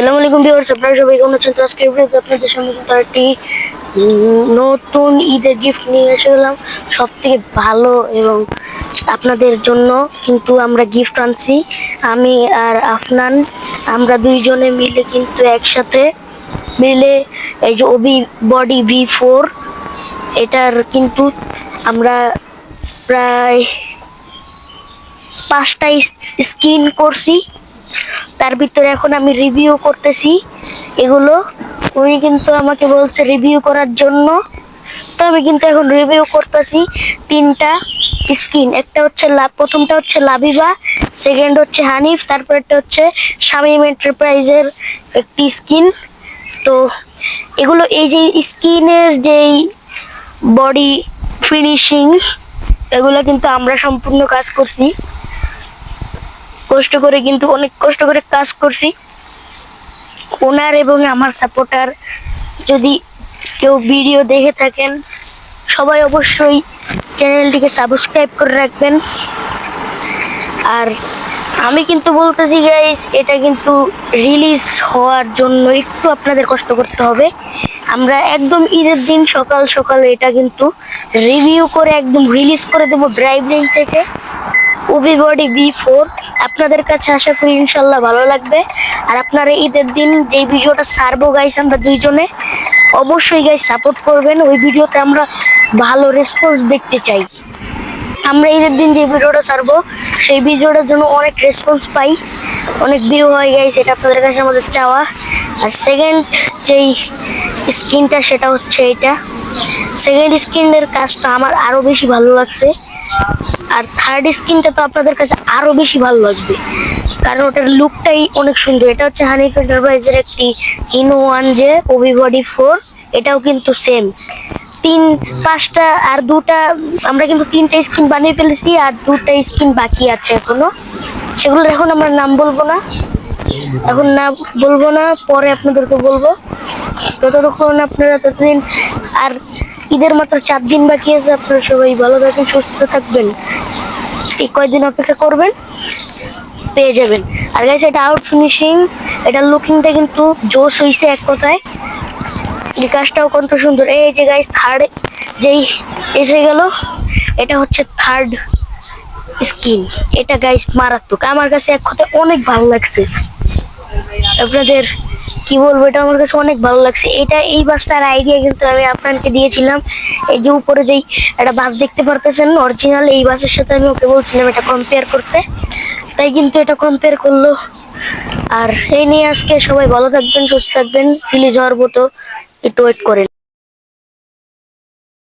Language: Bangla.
আসসালামু আলাইকুম ভিউয়ার্স, আপনারা সবাই কেমন আছেন? তো আজকে ভিডিওতে আপনাদের সামনে কিন্তু একটি নতুন ঈদের গিফট নিয়ে এসে গেলাম। সব থেকে ভালো এবং আপনাদের জন্য কিন্তু আমরা গিফট আনছি। আমি আর আফনান, আমরা দুইজনে মিলে কিন্তু একসাথে মিলে এই যে ওবি বডি ভি ফোর, এটার কিন্তু আমরা প্রায় পাঁচটা স্কিন করছি। তার ভিতরে এখন আমি রিভিউ করতেছি। এগুলো উনি কিন্তু আমাকে বলছে রিভিউ করার জন্য। তো আমি কিন্তু এখন রিভিউ করতেছি তিনটা স্কিন একটা হচ্ছে প্রথমটা হচ্ছে লাভিবা সেকেন্ড হচ্ছে হানিফ তারপরটা হচ্ছে শামিম এন্টারপ্রাইজের একটি স্কিন তো এগুলো এই যে স্কিনের যেই বডি ফিনিশিং এগুলো কিন্তু আমরা সম্পূর্ণ কাজ করছি। কষ্ট করে কিন্তু অনেক কষ্ট করে কাজ করছি। ওনার এবং আমার সাপোর্টার যদি কেউ ভিডিও দেখে থাকেন, সবাই অবশ্যই চ্যানেলটিকে সাবস্ক্রাইব করে রাখবেন। আর আমি কিন্তু বলতেছি গাইস এটা কিন্তু রিলিজ হওয়ার জন্য একটু আপনাদের কষ্ট করতে হবে। আমরা একদম ঈদের দিন সকাল সকাল এটা কিন্তু রিভিউ করে একদম রিলিজ করে দেবো ড্রাইভ লিঙ্ক থেকে। উবি বডি বি ফোর আপনাদের কাছে আশা করি ইনশাল্লাহ ভালো লাগবে। আর আপনারা ঈদের দিন যে ভিডিওটা সারবো গাইস আমরা দুইজনে, অবশ্যই গাইস সাপোর্ট করবেন। ওই ভিডিওতে আমরা ভালো রেসপন্স দেখতে চাই। আমরা ঈদের দিন যে ভিডিওটা সারবো সেই ভিডিওটার জন্য অনেক রেসপন্স পাই। অনেক ভিউ হয় গাইস এটা আপনাদের কাছে আমাদের চাওয়া। আর সেকেন্ড যেই স্কিনটা সেটা হচ্ছে এটা। সেকেন্ড স্কিনের কাজটা আমার আরও বেশি ভালো লাগছে। আর থার্ড স্কিনটা তো আপনাদের কাছে আরও বেশি ভালো লাগবে। কারণ ওটার লুকটাই অনেক সুন্দর। এটা হচ্ছে হানিফ এন্টারপ্রাইজের একটি ইনো ওয়ান যে ওবি বডি ফোর এটাও কিন্তু সেম তিন, পাঁচটা আর দুটা, আমরা কিন্তু তিনটা স্কিন বানিয়ে ফেলেছি আর দুটা স্কিন বাকি আছে এখনও। সেগুলোর এখন আমরা নাম বলব না। এখন না বলব না, পরে আপনাদেরকে বলব। ততক্ষণ আপনারা ততদিন আর ঈদের মাত্র চার দিন বাকি আছে, আপনারা সবাই ভালো থাকবেন, সুস্থ থাকবেন। এই কয়দিন অপেক্ষা করবেন, পেয়ে যাবেন। আর গাইস এটা আউট ফিনিশিং এটা লুকিংটা কিন্তু জোশ হইছে এক কথায়। এই কাজটাও কত সুন্দর। এই যে গাইস থার্ড যেই এসে গেল, এটা হচ্ছে থার্ড স্কিন এটা গাইস মারাত্মক। আমার কাছে এক কথায় অনেক ভালো লাগছে। আপনাদের কি বলব, এটা আমার কাছে অনেক ভালো লাগছে। এটা এই বাসটার আইডিয়া কিন্তু আমি আপনাকে দিয়েছিলাম। এই যে উপরে যেই একটা বাস দেখতে পারতেছেন অরিজিনাল এই বাসের সাথে আমি ওকে বলছিলাম এটা কম্পেয়ার করতে। তাই কিন্তু এটা কম্পেয়ার করল। আর এই নিয়ে আজকে সবাই ভালো থাকবেন, সুস্থ থাকবেন। প্লিজ হওয়ার মতো একটু ওয়েট করেন।